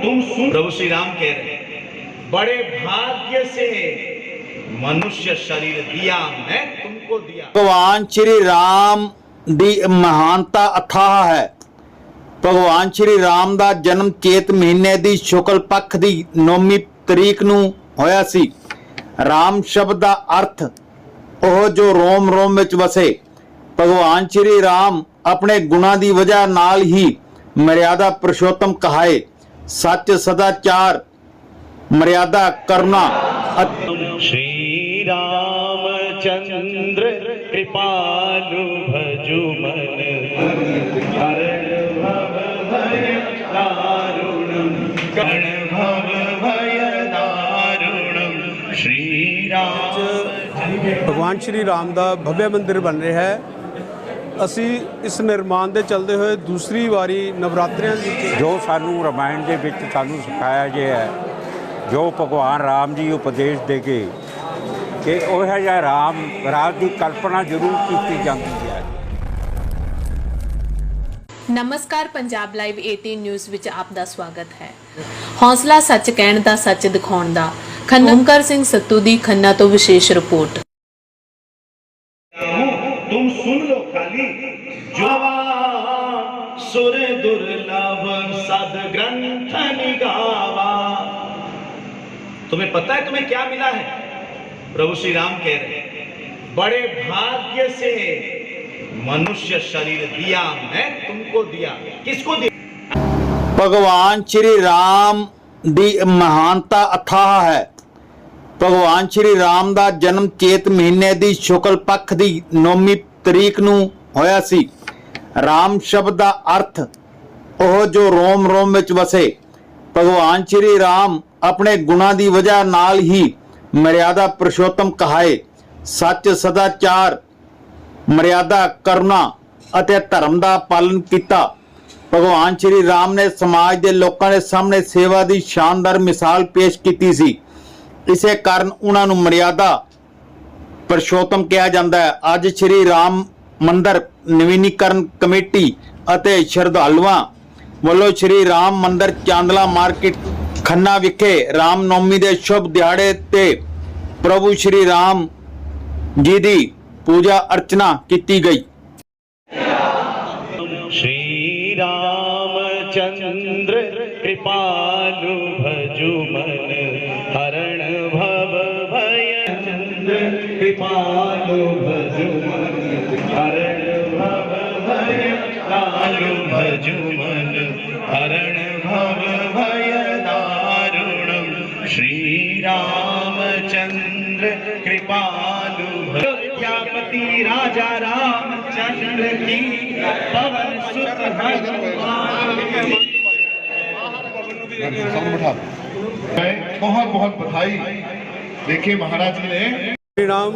तुम सुन प्रभु श्री राम कह रहे हैं बड़े भाग्य से मनुष्य शरीर दिया मैं तुमको दिया ਭਗਵਾਨ ਸ਼੍ਰੀ ਰਾਮ ਦੀ ਮਹਾਨਤਾ ਅਥਾਹ ਹੈ ਭਗਵਾਨ ਸ਼੍ਰੀ ਰਾਮ ਦਾ ਜਨਮ ਚੇਤ ਮਹੀਨੇ ਦੀ ਸ਼ੁਕਲ ਪੱਖ ਦੀ ਨੌਵੀਂ ਤਰੀਕ ਨੂੰ ਹੋਇਆ ਸੀ ਰਾਮ ਸ਼ਬਦ ਦਾ ਅਰਥ ਉਹ ਜੋ ਰੋਮ ਰੋਮ ਵਿੱਚ ਵਸੇ ਭਗਵਾਨ ਸ਼੍ਰੀ ਰਾਮ ਆਪਣੇ ਗੁਣਾਂ ਦੀ ਵਜ੍ਹਾ ਨਾਲ ਹੀ ਮਰਿਆਦਾ ਪੁਰਸ਼ੋਤਮ ਕਹਾਏ ਸੱਚ ਸਦਾਚਾਰ ਮਰਿਆਦਾ ਕਰਨਾ ਅਤੇ श्री रामचंद्र कृपालु भजु मन हरण भव भय दारुणम गण भव भय दारुणम श्री राम ਭਗਵਾਨ ਸ਼੍ਰੀ ਰਾਮ ਦਾ ਭਵਯ ਮੰਦਿਰ ਬਣ ਰਿਹਾ ਹੈ ਅਸੀਂ ਇਸ ਨਿਰਮਾਣ ਦੇ ਚੱਲਦੇ ਹੋਏ ਦੂਸਰੀ ਵਾਰੀ ਨਵਰਾਤਰਿਆਂ ਦੇ ਵਿੱਚ ਜੋ ਸਾਨੂੰ ਰਮਾਇਣ ਦੇ ਵਿੱਚ ਸਾਨੂੰ ਸਿਖਾਇਆ ਗਿਆ ਹੈ ਜੋ ਭਗਵਾਨ ਰਾਮ ਜੀ ਉਪਦੇਸ਼ ਦੇ ਕੇ ਕਿ ਉਹ ਜਿਹਾ ਰਾਮ ਰਾਜ ਦੀ ਕਲਪਨਾ ਜ਼ਰੂਰ ਕੀਤੀ ਜਾਂਦੀ ਹੈ। ਨਮਸਕਾਰ ਪੰਜਾਬ ਲਾਈਵ 18 ਨਿਊਜ਼ ਵਿੱਚ ਆਪ ਦਾ ਸਵਾਗਤ ਹੈ। ਹੌਸਲਾ ਸੱਚ ਕਹਿਣ ਦਾ ਸੱਚ ਦਿਖਾਉਣ ਦਾ। ਖੰਨਾ ਓਮਕਾਰ ਸਿੰਘ ਸੱਤੂ ਦੀ ਖੰਨਾ ਤੋਂ ਵਿਸ਼ੇਸ਼ ਰਿਪੋਰਟ। तुम सुन लो खाली जो सुर दुर्लभ सद ग्रंथ निगावा तुम्हें पता है तुम्हें क्या मिला है प्रभु श्री राम कह रहे हैं बड़े भाग्य से मनुष्य शरीर दिया मैं तुमको दिया किसको दिया ਭਗਵਾਨ ਸ਼੍ਰੀ ਰਾਮ ਦੀ ਮਹਾਨਤਾ ਅਥਾਹ ਹੈ ਭਗਵਾਨ ਸ਼੍ਰੀ ਰਾਮ ਦਾ ਜਨਮ ਚੇਤ ਮਹੀਨੇ ਦੀ ਸ਼ੁਕਲ ਪੱਖ ਦੀ ਨੌਵੀਂ ਤਰੀਕ ਨੂੰ ਹੋਇਆ ਸੀ। ਰਾਮ ਸ਼ਬਦ ਦਾ ਅਰਥ ਉਹ ਜੋ ਰੋਮ ਰੋਮ ਵਿੱਚ ਵਸੇ। ਭਗਵਾਨ ਸ਼੍ਰੀ ਰਾਮ ਆਪਣੇ ਗੁਣਾਂ ਦੀ ਵਜ੍ਹਾ ਨਾਲ ਹੀ ਮਰਿਆਦਾ ਪੁਰਸ਼ੋਤਮ ਕਹਾਏ। ਸੱਚ, ਸਦਾਚਾਰ, ਮਰਿਆਦਾ ਕਰਨਾ ਅਤੇ ਧਰਮ ਦਾ ਪਾਲਨ ਕੀਤਾ। ਭਗਵਾਨ ਸ਼੍ਰੀ ਰਾਮ ਨੇ ਸਮਾਜ ਦੇ ਲੋਕਾਂ ਦੇ ਸਾਹਮਣੇ ਸੇਵਾ ਦੀ ਸ਼ਾਨਦਾਰ ਮਿਸਾਲ ਪੇਸ਼ ਕੀਤੀ ਸੀ। ਇਸੇ ਕਾਰਨ ਉਹਨਾਂ ਨੂੰ ਮਰਿਆਦਾ ਪੁਰਸ਼ੋਤਮ ਕਿਹਾ ਜਾਂਦਾ ਹੈ ਅੱਜ ਸ਼੍ਰੀ ਰਾਮ ਮੰਦਿਰ ਨਵੀਨੀਕਰਨ ਕਮੇਟੀ ਅਤੇ ਸ਼ਰਧਾਲੂਆਂ ਵੱਲੋਂ ਸ਼੍ਰੀ ਰਾਮ ਮੰਦਿਰ ਚਾਂਦਲਾ ਮਾਰਕੀਟ ਖੰਨਾ ਵਿਖੇ ਰਾਮ ਨੌਮੀ ਦੇ ਸ਼ੁਭ ਦਿਹਾੜੇ ਤੇ ਪ੍ਰਭੂ ਸ਼੍ਰੀ ਰਾਮ ਜੀ ਦੀ ਪੂਜਾ ਅਰਚਨਾ ਕੀਤੀ ਗਈ श्री रामचंद्र कृपालु भजु मन हरण कृपालु भजु मन हरण भव भय कालु भजु मन हरण भव भय दारुणम श्री रामचंद्र कृपालु प्रजापति राजा रामचंद्र की पवन सुत बहुत बहुत बधाई देखिए महाराज जी ने ਸ਼੍ਰੀ ਰਾਮ,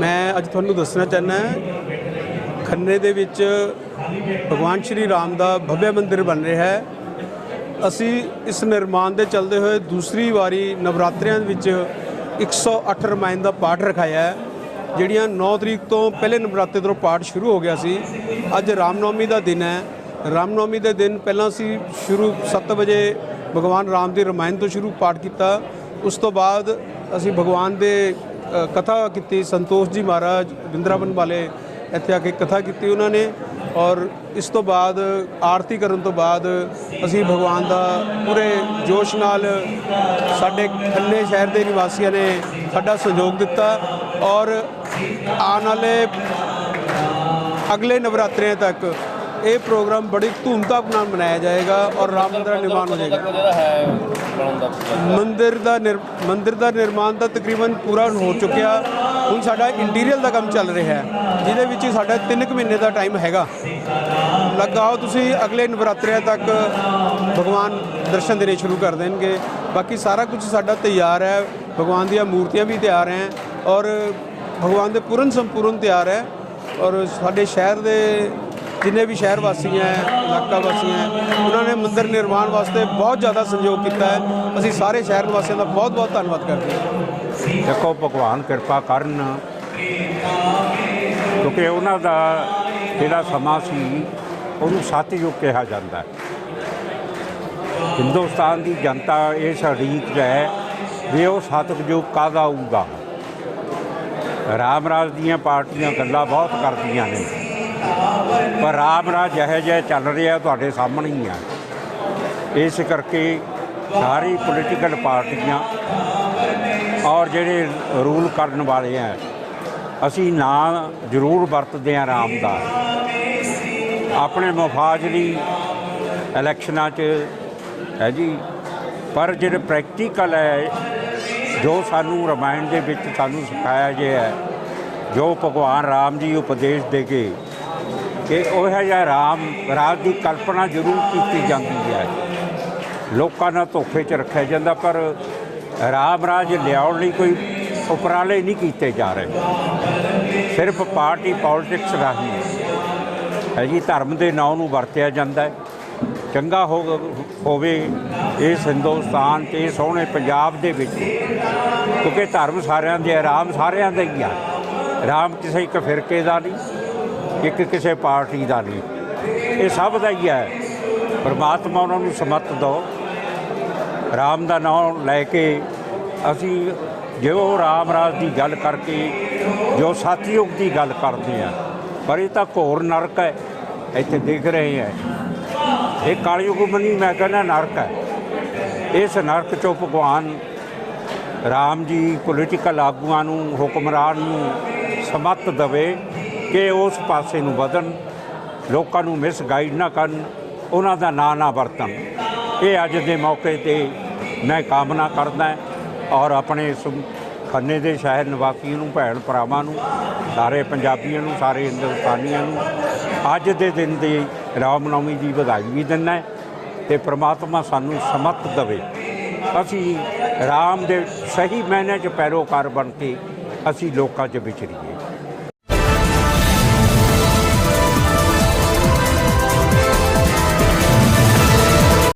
ਮੈਂ ਅੱਜ ਤੁਹਾਨੂੰ ਦੱਸਣਾ ਚਾਹੁੰਦਾ ਖੰਨੇ ਦੇ ਵਿੱਚ ਭਗਵਾਨ ਸ਼੍ਰੀ ਰਾਮ ਦਾ ਭਵਯ ਮੰਦਿਰ ਬਣ ਰਿਹਾ ਹੈ। ਅਸੀਂ ਇਸ ਨਿਰਮਾਣ ਦੇ ਚੱਲਦੇ ਹੋਏ ਦੂਸਰੀ ਵਾਰੀ ਨਵਰਾਤਰਿਆਂ ਦੇ ਵਿੱਚ 108 ਰਮਾਇਣ ਦਾ ਪਾਠ ਰਖਾਇਆ ਹੈ, ਜਿਹੜੀਆਂ 9 ਤਰੀਕ ਤੋਂ ਪਹਿਲੇ ਨਵਰਾਤੇ ਤੋਂ ਪਾਠ ਸ਼ੁਰੂ ਹੋ ਗਿਆ ਸੀ। ਅੱਜ ਰਾਮਨੌਮੀ ਦਾ ਦਿਨ ਹੈ। ਰਾਮਨੌਮੀ ਦੇ ਦਿਨ ਪਹਿਲਾਂ ਅਸੀਂ ਸ਼ੁਰੂ 7 ਵਜੇ ਭਗਵਾਨ ਰਾਮ ਦੀ ਰਮਾਇਣ ਤੋਂ ਸ਼ੁਰੂ ਪਾਠ ਕੀਤਾ। ਉਸ ਤੋਂ ਬਾਅਦ ਅਸੀਂ ਭਗਵਾਨ ਦੇ ਕਥਾ ਕੀਤੀ ਸੰਤੋਸ਼ ਜੀ ਮਹਾਰਾਜ, ਬਿੰਦਰਾਵਨ ਵਾਲੇ ਇੱਥੇ ਆ ਕੇ ਕਥਾ ਕੀਤੀ ਉਹਨਾਂ ਨੇ ਔਰ ਇਸ ਤੋਂ ਬਾਅਦ, ਆਰਤੀ ਕਰਨ ਤੋਂ ਬਾਅਦ ਅਸੀਂ ਭਗਵਾਨ ਦਾ ਪੂਰੇ ਜੋਸ਼ ਨਾਲ ਸਾਡੇ ਖੰਨੇ ਸ਼ਹਿਰ ਦੇ ਨਿਵਾਸੀਆਂ ਨੇ ਸਾਡਾ ਸਹਿਯੋਗ ਦਿੱਤਾ ਔਰ ਆਉਣ ਵਾਲੇ ਅਗਲੇ ਨਵਰਾਤਰਿਆਂ ਤੱਕ ਇਹ ਪ੍ਰੋਗਰਾਮ ਬੜੀ ਧੂਮਧਾਮ ਨਾਲ ਮਨਾਇਆ ਜਾਏਗਾ ਔਰ ਰਾਮ ਮੰਦਿਰ ਦਾ ਨਿਰਮਾਣ ਹੋ ਜਾਏਗਾ। ਮੰਦਿਰ ਦਾ ਮੰਦਿਰ ਦਾ ਨਿਰਮਾਣ ਤਾਂ ਤਕਰੀਬਨ ਪੂਰਾ ਹੋ ਚੁੱਕਿਆ। ਹੁਣ ਸਾਡਾ ਇੰਟੀਰੀਅਰ ਦਾ ਕੰਮ ਚੱਲ ਰਿਹਾ ਹੈ ਜਿਹਦੇ ਵਿੱਚ ਸਾਡਾ 3 ਕੁ ਮਹੀਨੇ ਦਾ ਟਾਈਮ ਹੈਗਾ। ਲਗਾਓ ਤੁਸੀਂ ਅਗਲੇ ਨਵਰਾਤਰਿਆਂ ਤੱਕ ਭਗਵਾਨ ਦਰਸ਼ਨ ਦੇਣੇ ਸ਼ੁਰੂ ਕਰ ਦੇਣਗੇ। ਬਾਕੀ ਸਾਰਾ ਕੁਝ ਸਾਡਾ ਤਿਆਰ ਹੈ ਭਗਵਾਨ ਦੀਆਂ ਮੂਰਤੀਆਂ ਵੀ ਤਿਆਰ ਹੈ ਔਰ ਭਗਵਾਨ ਦੇ ਪੂਰਨ ਸੰਪੂਰਨ ਤਿਆਰ ਹੈ ਔਰ ਸਾਡੇ ਸ਼ਹਿਰ ਦੇ ਜਿੰਨੇ ਵੀ ਸ਼ਹਿਰ ਵਾਸੀ ਹੈ, ਇਲਾਕਾ ਵਾਸੀ ਹੈ, ਉਹਨਾਂ ਨੇ ਮੰਦਿਰ ਨਿਰਮਾਣ ਵਾਸਤੇ ਬਹੁਤ ਜ਼ਿਆਦਾ ਸਹਿਯੋਗ ਕੀਤਾ ਹੈ। ਅਸੀਂ ਸਾਰੇ ਸ਼ਹਿਰ ਵਾਸੀਆਂ ਦਾ ਬਹੁਤ ਬਹੁਤ ਧੰਨਵਾਦ ਕਰਦੇ ਹਾਂ। ਦੇਖੋ, ਭਗਵਾਨ ਕਿਰਪਾ ਕਰਨ, ਕਿਉਂਕਿ ਉਹਨਾਂ ਦਾ ਜਿਹੜਾ ਸਮਾਂ ਸੀ, ਉਹਨੂੰ ਸਤਿਯੁਗ ਕਿਹਾ ਜਾਂਦਾ ਹੈ। ਹਿੰਦੁਸਤਾਨ ਦੀ ਜਨਤਾ ਇਹ ਉਡੀਕ ਹੈ ਵੀ ਉਹ ਸਤਿਯੁਗ ਕਦ ਆਊਗਾ। ਰਾਮ ਰਾਜ ਦੀਆਂ ਪਾਰਟੀਆਂ ਗੱਲਾਂ ਬਹੁਤ ਕਰਦੀਆਂ ਨੇ। ਪਰ ਰਾਮ ਰਾਜ ਜਿਹੇ ਜਿਹੇ ਚੱਲ ਰਿਹਾ ਤੁਹਾਡੇ ਸਾਹਮਣੇ ਹੀ ਆ। ਇਸ ਕਰਕੇ ਸਾਰੀ ਪੋਲੀਟੀਕਲ ਪਾਰਟੀਆਂ ਔਰ ਜਿਹੜੇ ਰੂਲ ਕਰਨ ਵਾਲੇ ਆ, ਅਸੀਂ ਨਾਂ ਜ਼ਰੂਰ ਵਰਤਦੇ ਆ ਰਾਮ ਦਾ। ਆਪਣੇ ਮਫਾਜ ਲਈ ਇਲੈਕਸ਼ਨਾਂ 'ਚ ਹੈ ਜੀ, ਪਰ ਜਿਹੜੇ ਪ੍ਰੈਕਟੀਕਲ ਹੈ, ਜੋ ਸਾਨੂੰ ਰਮਾਇਣ ਦੇ ਵਿੱਚ ਸਾਨੂੰ ਸਿਖਾਇਆ ਗਿਆ ਹੈ, ਜੋ ਭਗਵਾਨ ਰਾਮ ਜੀ ਉਪਦੇਸ਼ ਦੇ ਕੇ ਕਿ ਉਹ ਜਿਹਾ ਰਾਮ, ਰਾਜ ਦੀ ਕਲਪਨਾ ਜ਼ਰੂਰ ਕੀਤੀ ਜਾਂਦੀ ਹੈ। ਲੋਕਾਂ ਨਾਲ ਧੋਖੇ 'ਚ ਰੱਖਿਆ ਜਾਂਦਾ, ਪਰ ਰਾਮ ਰਾਜ ਲਿਆਉਣ ਲਈ ਕੋਈ ਉਪਰਾਲੇ ਨਹੀਂ ਕੀਤੇ ਜਾ ਰਹੇ। ਸਿਰਫ ਪਾਰਟੀ ਪੋਲਿਟਿਕਸ ਰਾਹੀਂ ਹੈ ਜੀ ਧਰਮ ਦੇ ਨਾਂ ਨੂੰ ਵਰਤਿਆ ਜਾਂਦਾ ਹੈ। ਚੰਗਾ ਹੋ, ਹੋਵੇ ਇਸ ਹਿੰਦੁਸਤਾਨ ਤੇ ਸੋਹਣੇ ਪੰਜਾਬ ਦੇ ਵਿੱਚ, ਕਿਉਂਕਿ ਧਰਮ ਸਾਰਿਆਂ ਦੇ ਆਰਾਮ ਸਾਰਿਆਂ ਦਾ ਹੀ ਆ। ਰਾਮ ਕਿਸੇ ਇੱਕ ਫਿਰਕੇ ਦਾ ਨਹੀਂ। ਇੱਕ ਕਿਸੇ ਪਾਰਟੀ ਦਾ ਨਹੀਂ। ਇਹ ਸਭ ਦਾ ਹੀ ਹੈ। ਪਰਮਾਤਮਾ ਉਹਨਾਂ ਨੂੰ ਸਮਤ ਦਿਓ। ਰਾਮ ਦਾ ਨਾਮ ਲੈ ਕੇ ਅਸੀਂ ਜੋ ਰਾਮ ਰਾਜ ਦੀ ਗੱਲ ਕਰਕੇ, ਜੋ ਸਤਿਯੁਗ ਦੀ ਗੱਲ ਕਰਦੇ ਆ ਪਰ ਇਹ ਤਾਂ ਘੋਰ ਨਰਕ ਹੈ। ਇੱਥੇ ਦੇਖ ਰਹੇ ਹੈ। ਇਹ ਕਲਯੁਗ ਮਨੀ ਮੈਂ ਕਹਿੰਦਾ ਨਰਕ ਹੈ। ਇਸ ਨਰਕ ਚੋਂ ਭਗਵਾਨ ਰਾਮ ਜੀ ਪੋਲੀਟੀਕਲ ਆਗੂਆਂ ਨੂੰ, ਹੁਕਮਰਾਨ ਨੂੰ ਸਮਤ ਦਵੇ। ਕਿ ਉਸ ਪਾਸੇ ਨੂੰ ਵਧਣ, ਲੋਕਾਂ ਨੂੰ ਮਿਸਗਾਈਡ ਨਾ ਕਰਨ, ਉਹਨਾਂ ਦਾ ਨਾਂ ਨਾ ਵਰਤਣ। ਇਹ ਅੱਜ ਦੇ ਮੌਕੇ ਤੇ ਮੈਂ ਕਾਮਨਾ ਕਰਦਾ ਔਰ ਆਪਣੇ ਇਸ ਖੰਨੇ ਦੇ ਸ਼ਹਿਰ ਨਿਵਾਸੀਆਂ ਨੂੰ, ਭੈਣ ਭਰਾਵਾਂ ਨੂੰ, ਸਾਰੇ ਪੰਜਾਬੀਆਂ ਨੂੰ, ਸਾਰੇ ਹਿੰਦੁਸਤਾਨੀਆਂ ਨੂੰ, ਅੱਜ ਦੇ ਦਿਨ ਦੀ ਰਾਮਨੌਮੀ ਦੀ ਵਧਾਈ ਵੀ ਦਿੰਦਾ ਤੇ ਪ੍ਰਮਾਤਮਾ ਸਾਨੂੰ ਸਮਤ ਦੇਵੇ। ਅਸੀਂ ਰਾਮ ਦੇ ਸਹੀ ਮਾਇਨੇ 'ਚ ਪੈਰੋਕਾਰ ਬਣ ਕੇ ਅਸੀਂ ਲੋਕਾਂ 'ਚ ਵਿਚਰੀਏ।